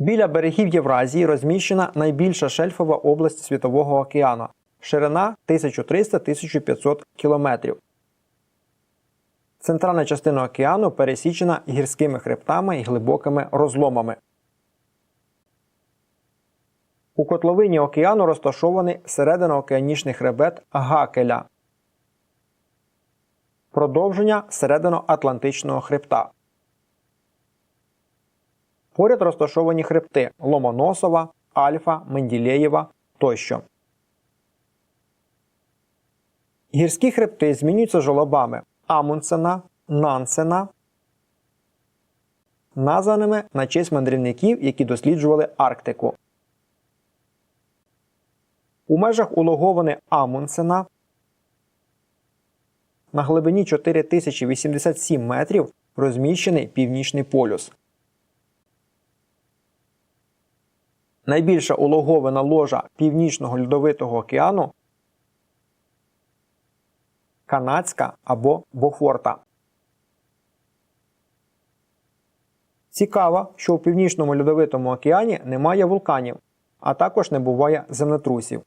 Біля берегів Євразії розміщена найбільша шельфова область Світового океану. Ширина 1300-1500 км. Центральна частина океану пересічена гірськими хребтами і глибокими розломами. У котловині океану розташований серединоокеанічний хребет Гакеля. Продовження серединоатлантичного хребта. Поряд розташовані хребти Ломоносова, Альфа, Менділеєва тощо. Гірські хребти змінюються жолобами Амундсена, Нансена, названими на честь мандрівників, які досліджували Арктику. У межах улоговини Амундсена на глибині 4087 метрів розміщений Північний полюс. Найбільша улоговина ложа Північного льодовитого океану канадська або Бофорта. Цікаво, що у Північному льодовитому океані немає вулканів, а також не буває землетрусів.